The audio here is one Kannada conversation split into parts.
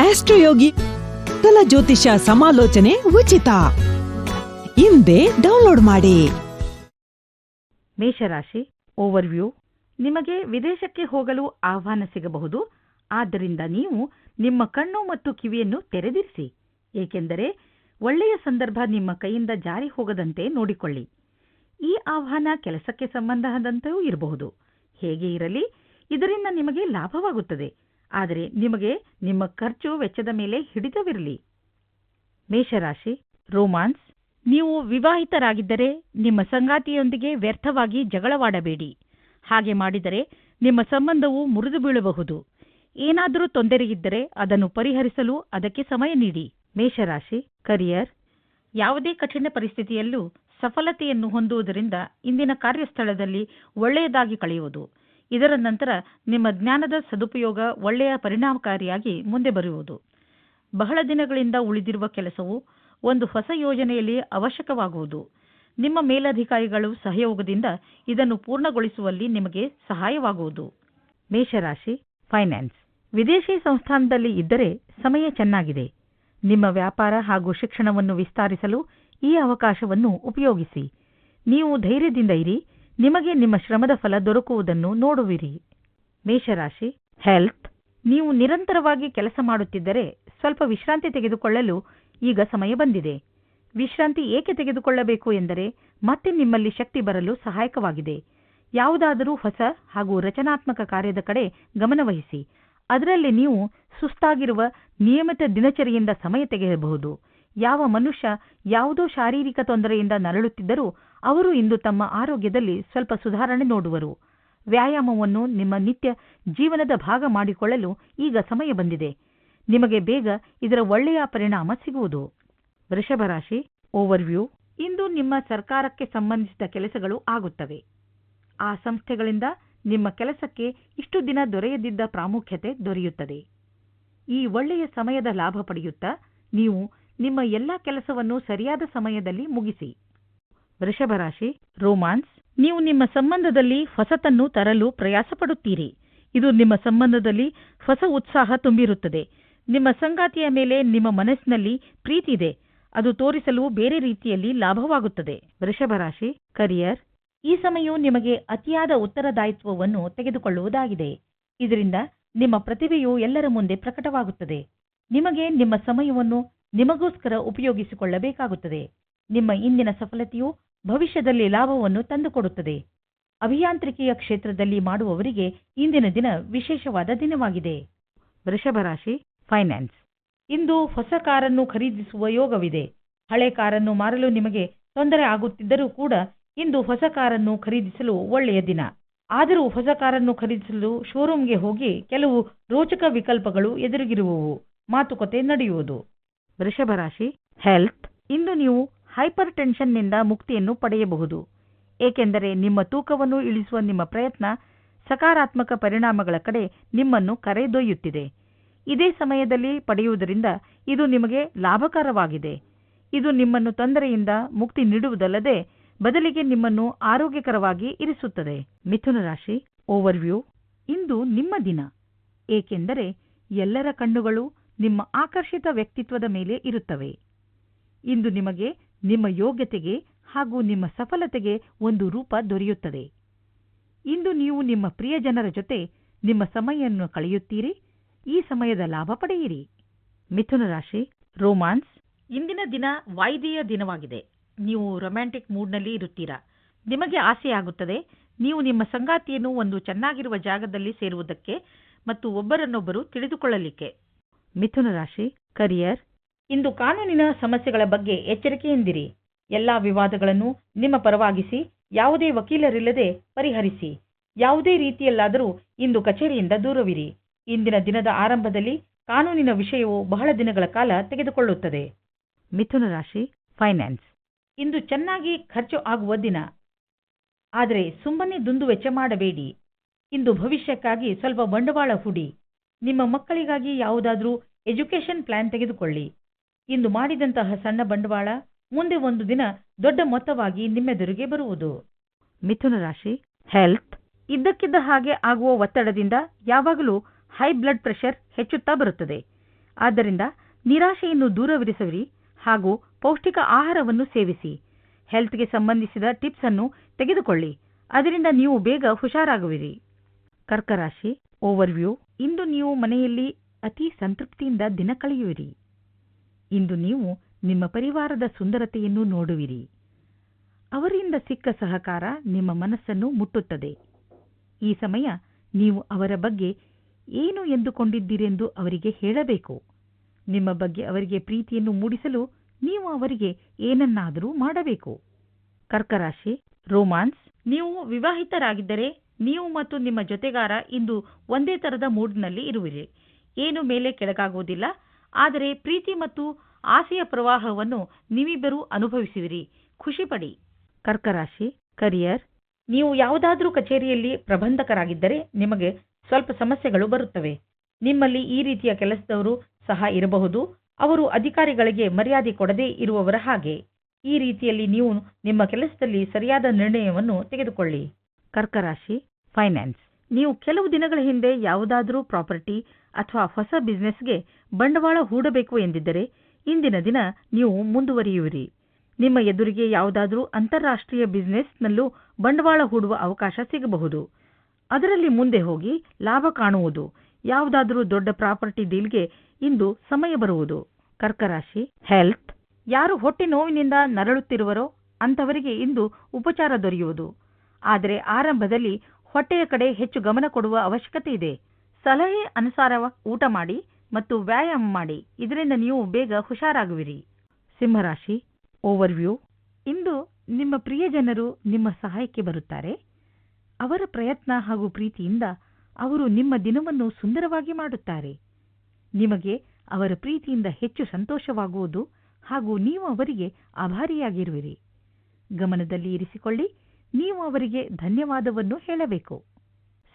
ಆಸ್ಟ್ರೋಯೋಗಿ ಕಲ ಜ್ಯೋತಿಷ ಸಮಾಲೋಚನೆ ಉಚಿತ. ಹಿಂದೆ ಡೌನ್ಲೋಡ್ ಮಾಡಿ. ಮೇಷರಾಶಿ ಓವರ್ವ್ಯೂ. ನಿಮಗೆ ವಿದೇಶಕ್ಕೆ ಹೋಗಲು ಆಹ್ವಾನ ಸಿಗಬಹುದು. ಆದ್ದರಿಂದ ನೀವು ನಿಮ್ಮ ಕಣ್ಣು ಮತ್ತು ಕಿವಿಯನ್ನು ತೆರೆದಿರಿಸಿ. ಏಕೆಂದರೆ ಒಳ್ಳೆಯ ಸಂದರ್ಭ ನಿಮ್ಮ ಕೈಯಿಂದ ಜಾರಿ ಹೋಗದಂತೆ ನೋಡಿಕೊಳ್ಳಿ. ಈ ಆಹ್ವಾನ ಕೆಲಸಕ್ಕೆ ಸಂಬಂಧದಂತೆಯೂ ಇರಬಹುದು. ಹೇಗೆ ಇರಲಿ, ಇದರಿಂದ ನಿಮಗೆ ಲಾಭವಾಗುತ್ತದೆ. ಆದರೆ ನಿಮಗೆ ನಿಮ್ಮ ಖರ್ಚು ವೆಚ್ಚದ ಮೇಲೆ ಹಿಡಿತವಿರಲಿ. ಮೇಷರಾಶಿ, ರೋಮಾನ್ಸ್, ನೀವು ವಿವಾಹಿತರಾಗಿದ್ದರೆ ನಿಮ್ಮ ಸಂಗಾತಿಯೊಂದಿಗೆ ವ್ಯರ್ಥವಾಗಿ ಜಗಳವಾಡಬೇಡಿ. ಹಾಗೆ ಮಾಡಿದರೆ ನಿಮ್ಮ ಸಂಬಂಧವು ಮುರಿದು ಬೀಳಬಹುದು. ಏನಾದರೂ ತೊಂದರೆಯಿದ್ದರೆ ಅದನ್ನು ಪರಿಹರಿಸಲು ಅದಕ್ಕೆ ಸಮಯ ನೀಡಿ. ಮೇಷರಾಶಿ, ಕರಿಯರ್, ಯಾವುದೇ ಕಠಿಣ ಪರಿಸ್ಥಿತಿಯಲ್ಲೂ ಸಫಲತೆಯನ್ನು ಹೊಂದುವುದರಿಂದ ಇಂದಿನ ಕಾರ್ಯಸ್ಥಳದಲ್ಲಿ ಒಳ್ಳೆಯದಾಗಿ ಕಳೆಯುವುದು. ಇದರ ನಂತರ ನಿಮ್ಮ ಜ್ಞಾನದ ಸದುಪಯೋಗ ಒಳ್ಳೆಯ ಪರಿಣಾಮಕಾರಿಯಾಗಿ ಮುಂದೆ ಬರುವುದು. ಬಹಳ ದಿನಗಳಿಂದ ಉಳಿದಿರುವ ಕೆಲಸವು ಒಂದು ಹೊಸ ಯೋಜನೆಯಲ್ಲಿ ಅವಶ್ಯಕವಾಗುವುದು. ನಿಮ್ಮ ಮೇಲಧಿಕಾರಿಗಳು ಸಹಯೋಗದಿಂದ ಇದನ್ನು ಪೂರ್ಣಗೊಳಿಸುವಲ್ಲಿ ನಿಮಗೆ ಸಹಾಯವಾಗುವುದು. ಮೇಷರಾಶಿ, ಫೈನಾನ್ಸ್. ವಿದೇಶಿ ಸಂಸ್ಥಾನದಲ್ಲಿ ಇದ್ದರೆ ಸಮಯ ಚೆನ್ನಾಗಿದೆ. ನಿಮ್ಮ ವ್ಯಾಪಾರ ಹಾಗೂ ಶಿಕ್ಷಣವನ್ನು ವಿಸ್ತರಿಸಲು ಈ ಅವಕಾಶವನ್ನು ಉಪಯೋಗಿಸಿ. ನೀವು ಧೈರ್ಯದಿಂದ ಇರಿ ನಿಮಗೆ ನಿಮ್ಮ ಶ್ರಮದ ಫಲ ದೊರಕುವುದನ್ನು ನೋಡುವಿರಿ. ಮೇಷರಾಶಿ ಹೆಲ್ತ್ ನೀವು ನಿರಂತರವಾಗಿ ಕೆಲಸ ಮಾಡುತ್ತಿದ್ದರೆ ಸ್ವಲ್ಪ ವಿಶ್ರಾಂತಿ ತೆಗೆದುಕೊಳ್ಳಲು ಈಗ ಸಮಯ ಬಂದಿದೆ. ವಿಶ್ರಾಂತಿ ಏಕೆ ತೆಗೆದುಕೊಳ್ಳಬೇಕು ಎಂದರೆ ಮತ್ತೆ ನಿಮ್ಮಲ್ಲಿ ಶಕ್ತಿ ಬರಲು ಸಹಾಯಕವಾಗಿದೆ. ಯಾವುದಾದರೂ ಹೊಸ ಹಾಗೂ ರಚನಾತ್ಮಕ ಕಾರ್ಯದ ಕಡೆ ಗಮನವಹಿಸಿ ಅದರಲ್ಲಿ ನೀವು ಸುಸ್ತಾಗಿರುವ ನಿಯಮಿತ ದಿನಚರಿಯಿಂದ ಸಮಯ ತೆಗೆಯಬಹುದು. ಯಾವ ಮನುಷ್ಯ ಯಾವುದೋ ಶಾರೀರಿಕ ತೊಂದರೆಯಿಂದ ನರಳುತ್ತಿದ್ದರೂ ಅವರು ಇಂದು ತಮ್ಮ ಆರೋಗ್ಯದಲ್ಲಿ ಸ್ವಲ್ಪ ಸುಧಾರಣೆ ನೋಡುವರು. ವ್ಯಾಯಾಮವನ್ನು ನಿಮ್ಮ ನಿತ್ಯ ಜೀವನದ ಭಾಗ ಮಾಡಿಕೊಳ್ಳಲು ಈಗ ಸಮಯ ಬಂದಿದೆ. ನಿಮಗೆ ಬೇಗ ಇದರ ಒಳ್ಳೆಯ ಪರಿಣಾಮ ಸಿಗುವುದು. ವೃಷಭರಾಶಿ ಓವರ್ವ್ಯೂ ಇಂದು ನಿಮ್ಮ ಸರ್ಕಾರಕ್ಕೆ ಸಂಬಂಧಿಸಿದ ಕೆಲಸಗಳು ಆಗುತ್ತವೆ. ಆ ಸಂಸ್ಥೆಗಳಿಂದ ನಿಮ್ಮ ಕೆಲಸಕ್ಕೆ ಇಷ್ಟು ದಿನ ದೊರೆಯದಿದ್ದ ಪ್ರಾಮುಖ್ಯತೆ ದೊರೆಯುತ್ತದೆ. ಈ ಒಳ್ಳೆಯ ಸಮಯದ ಲಾಭ ಪಡೆಯುತ್ತಾ ನೀವು ನಿಮ್ಮ ಎಲ್ಲ ಕೆಲಸವನ್ನು ಸರಿಯಾದ ಸಮಯದಲ್ಲಿ ಮುಗಿಸಿ. ವೃಷಭ ರಾಶಿ, ರೋಮಾನ್ಸ್. ನೀವು ನಿಮ್ಮ ಸಂಬಂಧದಲ್ಲಿ ಹೊಸತನ್ನು ತರಲು ಪ್ರಯಾಸಪಡುತ್ತೀರಿ. ಇದು ನಿಮ್ಮ ಸಂಬಂಧದಲ್ಲಿ ಹೊಸ ಉತ್ಸಾಹ ತುಂಬಿರುತ್ತದೆ. ನಿಮ್ಮ ಸಂಗಾತಿಯ ಮೇಲೆ ನಿಮ್ಮ ಮನಸ್ಸಿನಲ್ಲಿ ಪ್ರೀತಿ ಇದೆ. ಅದು ತೋರಿಸಲು ಬೇರೆ ರೀತಿಯಲ್ಲಿ ಲಾಭವಾಗುತ್ತದೆ. ವೃಷಭ ರಾಶಿ, ಕರಿಯರ್. ಈ ಸಮಯವು ನಿಮಗೆ ಅತಿಯಾದ ಉತ್ತರದಾಯಿತ್ವವನ್ನು ತೆಗೆದುಕೊಳ್ಳುವುದಾಗಿದೆ. ಇದರಿಂದ ನಿಮ್ಮ ಪ್ರತಿಭೆಯು ಎಲ್ಲರ ಮುಂದೆ ಪ್ರಕಟವಾಗುತ್ತದೆ. ನಿಮಗೆ ನಿಮ್ಮ ಸಮಯವನ್ನು ನಿಮಗೋಸ್ಕರ ಉಪಯೋಗಿಸಿಕೊಳ್ಳಬೇಕಾಗುತ್ತದೆ. ನಿಮ್ಮ ಇಂದಿನ ಸಫಲತೆಯು ಭವಿಷ್ಯದಲ್ಲಿ ಲಾಭವನ್ನು ತಂದುಕೊಡುತ್ತದೆ. ಅಭಿಯಾಂತ್ರಿಕೆಯ ಕ್ಷೇತ್ರದಲ್ಲಿ ಮಾಡುವವರಿಗೆ ಇಂದಿನ ದಿನ ವಿಶೇಷವಾದ ದಿನವಾಗಿದೆ. ವೃಷಭ ರಾಶಿ ಫೈನಾನ್ಸ್ ಇಂದು ಹೊಸ ಕಾರನ್ನು ಖರೀದಿಸುವ ಯೋಗವಿದೆ. ಹಳೆ ಕಾರನ್ನು ಮಾರಲು ನಿಮಗೆ ತೊಂದರೆ ಆಗುತ್ತಿದ್ದರೂ ಕೂಡ ಇಂದು ಹೊಸ ಕಾರನ್ನು ಖರೀದಿಸಲು ಒಳ್ಳೆಯ ದಿನ. ಆದರೂ ಹೊಸ ಕಾರನ್ನು ಖರೀದಿಸಲು ಶೋರೂಮ್ಗೆ ಹೋಗಿ ಕೆಲವು ರೋಚಕ ವಿಕಲ್ಪಗಳು ಎದುರಿಗಿರುವವು. ಮಾತುಕತೆ ನಡೆಯುವುದು. ವೃಷಭ ರಾಶಿ ಹೆಲ್ತ್ ಇಂದು ನೀವು ಹೈಪರ್ ಟೆನ್ಷನ್ನಿಂದ ಮುಕ್ತಿಯನ್ನು ಪಡೆಯಬಹುದು. ಏಕೆಂದರೆ ನಿಮ್ಮ ತೂಕವನ್ನು ಇಳಿಸುವ ನಿಮ್ಮ ಪ್ರಯತ್ನ ಸಕಾರಾತ್ಮಕ ಪರಿಣಾಮಗಳ ಕಡೆ ನಿಮ್ಮನ್ನು ಕರೆದೊಯ್ಯುತ್ತಿದೆ. ಇದೇ ಸಮಯದಲ್ಲಿ ಪಡೆಯುವುದರಿಂದ ಇದು ನಿಮಗೆ ಲಾಭಕರವಾಗಿದೆ. ಇದು ನಿಮ್ಮನ್ನು ತೊಂದರೆಯಿಂದ ಮುಕ್ತಿ ನೀಡುವುದಲ್ಲದೆ ಬದಲಿಗೆ ನಿಮ್ಮನ್ನು ಆರೋಗ್ಯಕರವಾಗಿ ಇರಿಸುತ್ತದೆ. ಮಿಥುನ ರಾಶಿ ಓವರ್ವ್ಯೂ ಇಂದು ನಿಮ್ಮ ದಿನ. ಏಕೆಂದರೆ ಎಲ್ಲರ ಕಣ್ಣುಗಳು ನಿಮ್ಮ ಆಕರ್ಷಿತ ವ್ಯಕ್ತಿತ್ವದ ಮೇಲೆ ಇರುತ್ತವೆ. ಇಂದು ನಿಮಗೆ ನಿಮ್ಮ ಯೋಗ್ಯತೆಗೆ ಹಾಗೂ ನಿಮ್ಮ ಸಫಲತೆಗೆ ಒಂದು ರೂಪ ದೊರೆಯುತ್ತದೆ. ಇಂದು ನೀವು ನಿಮ್ಮ ಪ್ರಿಯಜನರ ಜೊತೆ ನಿಮ್ಮ ಸಮಯವನ್ನು ಕಳೆಯುತ್ತೀರಿ. ಈ ಸಮಯದ ಲಾಭ ಪಡೆಯಿರಿ. ಮಿಥುನ ರಾಶಿ, ರೋಮಾನ್ಸ್. ಇಂದಿನ ದಿನ ವಾಯ್ದೆಯ ದಿನವಾಗಿದೆ. ನೀವು ರೊಮ್ಯಾಂಟಿಕ್ ಮೂಡ್ನಲ್ಲಿ ಇರುತ್ತೀರಾ? ನಿಮಗೆ ಆಸೆಯಾಗುತ್ತದೆ. ನೀವು ನಿಮ್ಮ ಸಂಗಾತಿಯನ್ನು ಒಂದು ಚೆನ್ನಾಗಿರುವ ಜಾಗದಲ್ಲಿ ಸೇರುವುದಕ್ಕೆ ಮತ್ತು ಒಬ್ಬರನ್ನೊಬ್ಬರು ತಿಳಿದುಕೊಳ್ಳಲಿಕ್ಕೆ. ಮಿಥುನ ರಾಶಿ, ಕರಿಯರ್. ಇಂದು ಕಾನೂನಿನ ಸಮಸ್ಯೆಗಳ ಬಗ್ಗೆ ಎಚ್ಚರಿಕೆಯಿಂದಿರಿ. ಎಲ್ಲ ವಿವಾದಗಳನ್ನು ನಿಮ್ಮ ಪರವಾಗಿಸಿ ಯಾವುದೇ ವಕೀಲರಿಲ್ಲದೆ ಪರಿಹರಿಸಿ. ಯಾವುದೇ ರೀತಿಯಲ್ಲಾದರೂ ಇಂದು ಕಚೇರಿಯಿಂದ ದೂರವಿರಿ. ಇಂದಿನ ದಿನದ ಆರಂಭದಲ್ಲಿ ಕಾನೂನಿನ ವಿಷಯವು ಬಹಳ ದಿನಗಳ ಕಾಲ ತೆಗೆದುಕೊಳ್ಳುತ್ತದೆ. ಮಿಥುನ ರಾಶಿ ಫೈನಾನ್ಸ್ ಇಂದು ಚೆನ್ನಾಗಿ ಖರ್ಚು ಆಗುವ ದಿನ. ಆದರೆ ಸುಮ್ಮನೆ ದುಂದು ವೆಚ್ಚ ಮಾಡಬೇಡಿ. ಇಂದು ಭವಿಷ್ಯಕ್ಕಾಗಿ ಸ್ವಲ್ಪ ಬಂಡವಾಳ ಹೂಡಿ. ನಿಮ್ಮ ಮಕ್ಕಳಿಗಾಗಿ ಯಾವುದಾದರೂ ಎಜುಕೇಷನ್ ಪ್ಲಾನ್ ತೆಗೆದುಕೊಳ್ಳಿ. ಇಂದು ಮಾಡಿದಂತಹ ಸಣ್ಣ ಬಂಡವಾಳ ಮುಂದೆ ಒಂದು ದಿನ ದೊಡ್ಡ ಮೊತ್ತವಾಗಿ ನಿಮ್ಮೆದುರಿಗೆ ಬರುವುದು. ಮಿಥುನ ರಾಶಿ ಹೆಲ್ತ್ ಇದ್ದಕ್ಕಿದ್ದ ಹಾಗೆ ಆಗುವ ಒತ್ತಡದಿಂದ ಯಾವಾಗಲೂ ಹೈ ಬ್ಲಡ್ ಪ್ರೆಷರ್ ಹೆಚ್ಚುತ್ತಾ ಬರುತ್ತದೆ. ಆದ್ದರಿಂದ ನಿರಾಶೆಯನ್ನು ದೂರವಿರಿಸುವಿರಿ ಹಾಗೂ ಪೌಷ್ಟಿಕ ಆಹಾರವನ್ನು ಸೇವಿಸಿ. ಹೆಲ್ತ್ಗೆ ಸಂಬಂಧಿಸಿದ ಟಿಪ್ಸ್ ಅನ್ನು ತೆಗೆದುಕೊಳ್ಳಿ. ಅದರಿಂದ ನೀವು ಬೇಗ ಹುಷಾರಾಗುವಿರಿ. ಕರ್ಕರಾಶಿ ಓವರ್ವ್ಯೂ ಇಂದು ನೀವು ಮನೆಯಲ್ಲಿ ಅತಿ ಸಂತೃಪ್ತಿಯಿಂದ ದಿನ ಕಳೆಯುವಿರಿ. ಇಂದು ನೀವು ನಿಮ್ಮ ಪರಿವಾರದ ಸುಂದರತೆಯನ್ನು ನೋಡುವಿರಿ. ಅವರಿಂದ ಸಿಕ್ಕ ಸಹಕಾರ ನಿಮ್ಮ ಮನಸ್ಸನ್ನು ಮುಟ್ಟುತ್ತದೆ. ಈ ಸಮಯ ನೀವು ಅವರ ಬಗ್ಗೆ ಏನು ಎಂದುಕೊಂಡಿದ್ದೀರೆಂದು ಅವರಿಗೆ ಹೇಳಬೇಕು. ನಿಮ್ಮ ಬಗ್ಗೆ ಅವರಿಗೆ ಪ್ರೀತಿಯನ್ನು ಮೂಡಿಸಲು ನೀವು ಅವರಿಗೆ ಏನನ್ನಾದರೂ ಮಾಡಬೇಕು. ಕರ್ಕರಾಶಿ, ರೋಮಾನ್ಸ್, ನೀವು ವಿವಾಹಿತರಾಗಿದ್ದರೆ ನೀವು ಮತ್ತು ನಿಮ್ಮ ಜೊತೆಗಾರ ಇಂದು ಒಂದೇ ತರದ ಮೂಡ್ನಲ್ಲಿ ಇರುವಿರಿ. ಏನು ಮೇಲೆ ಕೆಳಗಾಗುವುದಿಲ್ಲ. ಆದರೆ ಪ್ರೀತಿ ಮತ್ತು ಆಸೆಯ ಪ್ರವಾಹವನ್ನು ನೀವಿಬ್ಬರೂ ಅನುಭವಿಸುವಿರಿ ಖುಷಿಪಡಿ. ಕರ್ಕರಾಶಿ, ಕರಿಯರ್, ನೀವು ಯಾವುದಾದರೂ ಕಚೇರಿಯಲ್ಲಿ ಪ್ರಬಂಧಕರಾಗಿದ್ದರೆ ನಿಮಗೆ ಸ್ವಲ್ಪ ಸಮಸ್ಯೆಗಳು ಬರುತ್ತವೆ. ನಿಮ್ಮಲ್ಲಿ ಈ ರೀತಿಯ ಕೆಲಸದವರು ಸಹ ಇರಬಹುದು. ಅವರು ಅಧಿಕಾರಿಗಳಿಗೆ ಮರ್ಯಾದೆ ಕೊಡದೇ ಇರುವವರ ಹಾಗೆ. ಈ ರೀತಿಯಲ್ಲಿ ನೀವು ನಿಮ್ಮ ಕೆಲಸದಲ್ಲಿ ಸರಿಯಾದ ನಿರ್ಣಯವನ್ನು ತೆಗೆದುಕೊಳ್ಳಿ. ಕರ್ಕರಾಶಿ, ಫೈನಾನ್ಸ್. ನೀವು ಕೆಲವು ದಿನಗಳ ಹಿಂದೆ ಯಾವುದಾದರೂ ಪ್ರಾಪರ್ಟಿ ಅಥವಾ ಹೊಸ ಬಿಸ್ನೆಸ್ಗೆ ಬಂಡವಾಳ ಹೂಡಬೇಕು ಎಂದಿದ್ದರೆ ಇಂದಿನ ದಿನ ನೀವು ಮುಂದುವರಿಯುವಿರಿ. ನಿಮ್ಮ ಎದುರಿಗೆ ಯಾವುದಾದರೂ ಅಂತಾರಾಷ್ಟ್ರೀಯ ಬಿಸ್ನೆಸ್ನಲ್ಲೂ ಬಂಡವಾಳ ಹೂಡುವ ಅವಕಾಶ ಸಿಗಬಹುದು. ಅದರಲ್ಲಿ ಮುಂದೆ ಹೋಗಿ ಲಾಭ ಕಾಣುವುದು, ಯಾವುದಾದರೂ ದೊಡ್ಡ ಪ್ರಾಪರ್ಟಿ ಡೀಲ್ಗೆ ಇಂದು ಸಮಯ ಬರುವುದು. ಕರ್ಕರಾಶಿ, ಹೆಲ್ತ್. ಯಾರು ಹೊಟ್ಟೆ ನೋವಿನಿಂದ ನರಳುತ್ತಿರುವರೋ ಅಂಥವರಿಗೆ ಇಂದು ಉಪಚಾರ ದೊರೆಯುವುದು. ಆದರೆ ಆರಂಭದಲ್ಲಿ ಹೊಟ್ಟೆಯ ಕಡೆ ಹೆಚ್ಚು ಗಮನ ಕೊಡುವ ಅವಶ್ಯಕತೆ ಇದೆ. ಸಲಹೆ ಅನುಸಾರ ಊಟ ಮಾಡಿ ಮತ್ತು ವ್ಯಾಯಾಮ ಮಾಡಿ. ಇದರಿಂದ ನೀವು ಬೇಗ ಹುಷಾರಾಗುವಿರಿ. ಸಿಂಹರಾಶಿ, ಓವರ್ವ್ಯೂ. ಇಂದು ನಿಮ್ಮ ಪ್ರಿಯಜನರು ನಿಮ್ಮ ಸಹಾಯಕ್ಕೆ ಬರುತ್ತಾರೆ. ಅವರ ಪ್ರಯತ್ನ ಹಾಗೂ ಪ್ರೀತಿಯಿಂದ ಅವರು ನಿಮ್ಮ ದಿನವನ್ನು ಸುಂದರವಾಗಿ ಮಾಡುತ್ತಾರೆ. ನಿಮಗೆ ಅವರ ಪ್ರೀತಿಯಿಂದ ಹೆಚ್ಚು ಸಂತೋಷವಾಗುವುದು ಹಾಗೂ ನೀವು ಅವರಿಗೆ ಆಭಾರಿಯಾಗಿರುವಿರಿ. ಗಮನದಲ್ಲಿ ಇರಿಸಿಕೊಳ್ಳಿ. ನೀವು ಅವರಿಗೆ ಧನ್ಯವಾದವನ್ನು ಹೇಳಬೇಕು.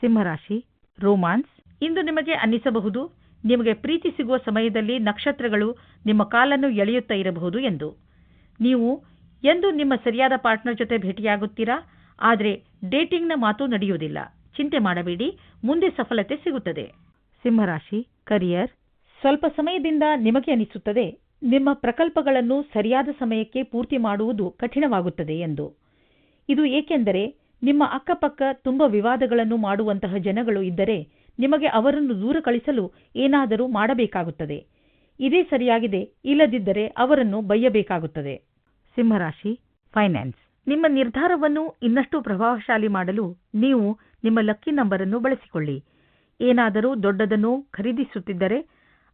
ಸಿಂಹರಾಶಿ, ರೋಮಾನ್ಸ್. ಇಂದು ನಿಮಗೆ ಅನ್ನಿಸಬಹುದು, ನಿಮಗೆ ಪ್ರೀತಿ ಸಿಗುವ ಸಮಯದಲ್ಲಿ ನಕ್ಷತ್ರಗಳು ನಿಮ್ಮ ಕಾಲನ್ನು ಎಳೆಯುತ್ತಾ ಇರಬಹುದು ಎಂದು. ನೀವು ಎಂದು ನಿಮ್ಮ ಸರಿಯಾದ ಪಾರ್ಟ್ನರ್ ಜೊತೆ ಭೇಟಿಯಾಗುತ್ತೀರಾ? ಆದರೆ ಡೇಟಿಂಗ್ನ ಮಾತು ನಡೆಯುವುದಿಲ್ಲ. ಚಿಂತೆ ಮಾಡಬೇಡಿ, ಮುಂದೆ ಸಫಲತೆ ಸಿಗುತ್ತದೆ. ಸಿಂಹರಾಶಿ, ಕರಿಯರ್. ಸ್ವಲ್ಪ ಸಮಯದಿಂದ ನಿಮಗೆ ಅನಿಸುತ್ತದೆ ನಿಮ್ಮ ಪ್ರಕಲ್ಪಗಳನ್ನು ಸರಿಯಾದ ಸಮಯಕ್ಕೆ ಪೂರ್ತಿ ಮಾಡುವುದು ಕಠಿಣವಾಗುತ್ತದೆ ಎಂದು. ಇದು ಏಕೆಂದರೆ ನಿಮ್ಮ ಅಕ್ಕಪಕ್ಕ ತುಂಬ ವಿವಾದಗಳನ್ನು ಮಾಡುವಂತಹ ಜನಗಳು ಇದ್ದರೆ ನಿಮಗೆ ಅವರನ್ನು ದೂರ ಕಳಿಸಲು ಏನಾದರೂ ಮಾಡಬೇಕಾಗುತ್ತದೆ. ಇದೇ ಸರಿಯಾಗಿದೆ, ಇಲ್ಲದಿದ್ದರೆ ಅವರನ್ನು ಬಯ್ಯಬೇಕಾಗುತ್ತದೆ ಸಿಂಹರಾಶಿ, ಫೈನಾನ್ಸ್. ನಿಮ್ಮ ನಿರ್ಧಾರವನ್ನು ಇನ್ನಷ್ಟು ಪ್ರಭಾವಶಾಲಿ ಮಾಡಲು ನೀವು ನಿಮ್ಮ ಲಕ್ಕಿ ನಂಬರ್ ಅನ್ನು ಬಳಸಿಕೊಳ್ಳಿ. ಏನಾದರೂ ದೊಡ್ಡದನ್ನು ಖರೀದಿಸುತ್ತಿದ್ದರೆ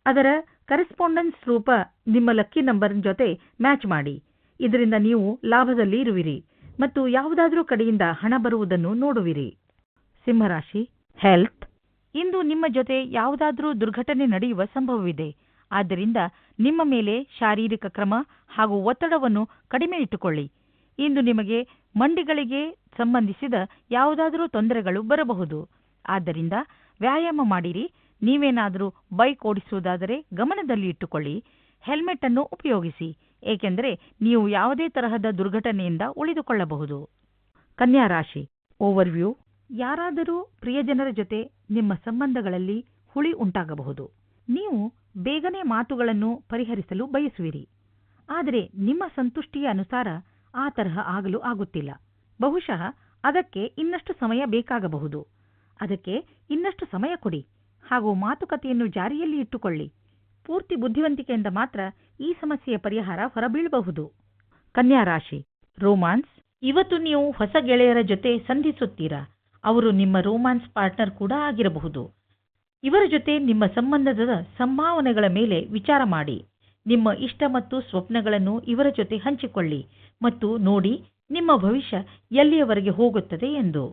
ಅದರ ಕರೆಸ್ಪಾಂಡೆನ್ಸ್ ರೂಪ ನಿಮ್ಮ ಲಕ್ಕಿ ನಂಬರ್ ಜೊತೆ ಮ್ಯಾಚ್ ಮಾಡಿ. ಇದರಿಂದ ನೀವು ಲಾಭದಲ್ಲಿ ಇರುವಿರಿ. ಮತ್ತು ಯಾವುದಾದರೂ ಕಡೆಯಿಂದ ಹಣ ಬರುವುದನ್ನು ನೋಡುವಿರಿ. ಸಿಂಹರಾಶಿ ಹೆಲ್ತ್ ಇಂದು ನಿಮ್ಮ ಜೊತೆ ಯಾವುದಾದರೂ ದುರ್ಘಟನೆ ನಡೆಯುವ ಸಂಭವವಿದೆ. ಆದ್ದರಿಂದ ನಿಮ್ಮ ಮೇಲೆ ಶಾರೀರಿಕ ಕ್ರಮ ಹಾಗೂ ಒತ್ತಡವನ್ನು ಕಡಿಮೆ ಇಟ್ಟುಕೊಳ್ಳಿ. ಇಂದು ನಿಮಗೆ ಮಂಡಿಗಳಿಗೆ ಸಂಬಂಧಿಸಿದ ಯಾವುದಾದರೂ ತೊಂದರೆಗಳು ಬರಬಹುದು. ಆದ್ದರಿಂದ ವ್ಯಾಯಾಮ ಮಾಡಿರಿ. ನೀವೇನಾದರೂ ಬೈಕ್ ಓಡಿಸುವುದಾದರೆ ಗಮನದಲ್ಲಿ ಇಟ್ಟುಕೊಳ್ಳಿ. ಹೆಲ್ಮೆಟ್ ಅನ್ನು ಉಪಯೋಗಿಸಿ. ಏಕೆಂದರೆ ನೀವು ಯಾವುದೇ ತರಹದ ದುರ್ಘಟನೆಯಿಂದ ಉಳಿದುಕೊಳ್ಳಬಹುದು. ಕನ್ಯಾ ರಾಶಿ ಓವರ್ವ್ಯೂ ಯಾರಾದರೂ ಪ್ರಿಯಜನರ ಜೊತೆ ನಿಮ್ಮ ಸಂಬಂಧಗಳಲ್ಲಿ ಹುಳಿ ಉಂಟಾಗಬಹುದು. ನೀವು ಬೇಗನೆ ಮಾತುಗಳನ್ನು ಪರಿಹರಿಸಲು ಬಯಸುವಿರಿ. ಆದರೆ ನಿಮ್ಮ ಸಂತುಷ್ಟಿಯ ಅನುಸಾರ ಆ ತರಹ ಆಗಲು ಆಗುತ್ತಿಲ್ಲ. ಬಹುಶಃ ಅದಕ್ಕೆ ಇನ್ನಷ್ಟು ಸಮಯ ಬೇಕಾಗಬಹುದು. ಅದಕ್ಕೆ ಇನ್ನಷ್ಟು ಸಮಯ ಕೊಡಿ. ಹಾಗೂ ಮಾತುಕತೆಯನ್ನು ಜಾರಿಯಲ್ಲಿ ಇಟ್ಟುಕೊಳ್ಳಿ. ಪೂರ್ತಿ ಬುದ್ಧಿವಂತಿಕೆಯಿಂದ ಮಾತ್ರ ಈ ಸಮಸ್ಯೆಯ ಪರಿಹಾರ ಹೊರಬೀಳಬಹುದು. ಕನ್ಯಾ ರಾಶಿ, ರೋಮಾನ್ಸ್, ಇವತ್ತು ನೀವು ಹೊಸ ಗೆಳೆಯರ ಜೊತೆ ಸಂಧಿಸುತ್ತೀರಾ? ಅವರು ನಿಮ್ಮ ರೋಮಾನ್ಸ್ ಪಾರ್ಟ್ನರ್ ಕೂಡ ಆಗಿರಬಹುದು. ಇವರ ಜೊತೆ ನಿಮ್ಮ ಸಂಬಂಧದ ಸಂಭಾವನೆಗಳ ಮೇಲೆ ವಿಚಾರ ಮಾಡಿ. ನಿಮ್ಮ ಇಷ್ಟ ಮತ್ತು ಸ್ವಪ್ನಗಳನ್ನು ಇವರ ಜೊತೆ ಹಂಚಿಕೊಳ್ಳಿ ಮತ್ತು ನೋಡಿ ನಿಮ್ಮ ಭವಿಷ್ಯ ಎಲ್ಲಿಯವರೆಗೆ ಹೋಗುತ್ತದೆ ಎಂದು.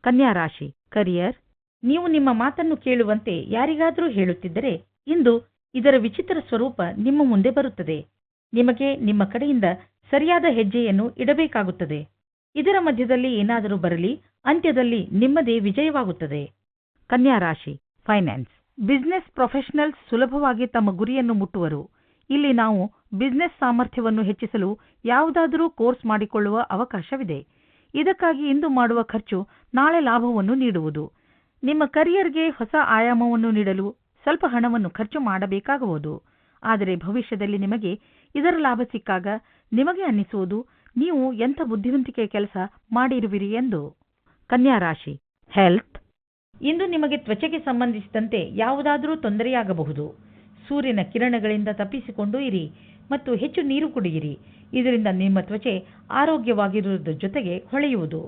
ಕನ್ಯಾ ರಾಶಿ, ಕರಿಯರ್, ನೀವು ನಿಮ್ಮ ಮಾತನ್ನು ಕೇಳುವಂತೆ ಯಾರಿಗಾದರೂ ಹೇಳುತ್ತಿದ್ದರೆ ಇಂದು ಇದರ ವಿಚಿತ್ರ ಸ್ವರೂಪ ನಿಮ್ಮ ಮುಂದೆ ಬರುತ್ತದೆ. ನಿಮಗೆ ನಿಮ್ಮ ಕಡೆಯಿಂದ ಸರಿಯಾದ ಹೆಜ್ಜೆಯನ್ನು ಇಡಬೇಕಾಗುತ್ತದೆ. ಇದರ ಮಧ್ಯದಲ್ಲಿ ಏನಾದರೂ ಬರಲಿ, ಅಂತ್ಯದಲ್ಲಿ ನಿಮ್ಮದೇ ವಿಜಯವಾಗುತ್ತದೆ. ಕನ್ಯಾ ರಾಶಿ ಫೈನಾನ್ಸ್ ಬಿಸ್ನೆಸ್ ಪ್ರೊಫೆಷನಲ್ಸ್ ಸುಲಭವಾಗಿ ತಮ್ಮ ಗುರಿಯನ್ನು ಮುಟ್ಟುವರು. ಇಲ್ಲಿ ನಾವು ಬಿಸ್ನೆಸ್ ಸಾಮರ್ಥ್ಯವನ್ನು ಹೆಚ್ಚಿಸಲು ಯಾವುದಾದರೂ ಕೋರ್ಸ್ ಮಾಡಿಕೊಳ್ಳುವ ಅವಕಾಶವಿದೆ. ಇದಕ್ಕಾಗಿ ಇಂದು ಮಾಡುವ ಖರ್ಚು ನಾಳೆ ಲಾಭವನ್ನು ನೀಡುವುದು. ನಿಮ್ಮ ಕರಿಯರ್ಗೆ ಹೊಸ ಆಯಾಮವನ್ನು ನೀಡಲು ಸ್ವಲ್ಪ ಹಣವನ್ನು ಖರ್ಚು ಮಾಡಬೇಕಾಗಬಹುದು ಆದರೆ ಭವಿಷ್ಯದಲ್ಲಿ ನಿಮಗೆ ಇದರ ಲಾಭ ಸಿಕ್ಕಾಗ ನಿಮಗೆ ಅನ್ನಿಸುವುದು, ನೀವು ಎಂಥ ಬುದ್ಧಿವಂತಿಕೆ ಕೆಲಸ ಮಾಡಿರುವಿರಿ ಎಂದು. ಕನ್ಯಾ ರಾಶಿ ಹೆಲ್ತ್ ಇಂದು ನಿಮಗೆ ತ್ವಚೆಗೆ ಸಂಬಂಧಿಸಿದಂತೆ ಯಾವುದಾದರೂ ತೊಂದರೆಯಾಗಬಹುದು. ಸೂರ್ಯನ ಕಿರಣಗಳಿಂದ ತಪ್ಪಿಸಿಕೊಂಡು ಇರಿ ಮತ್ತು ಹೆಚ್ಚು ನೀರು ಕುಡಿಯಿರಿ. ಇದರಿಂದ ನಿಮ್ಮ ತ್ವಚೆ ಆರೋಗ್ಯವಾಗಿರುವುದರ ಜೊತೆಗೆ ಹೊಳೆಯುವುದು.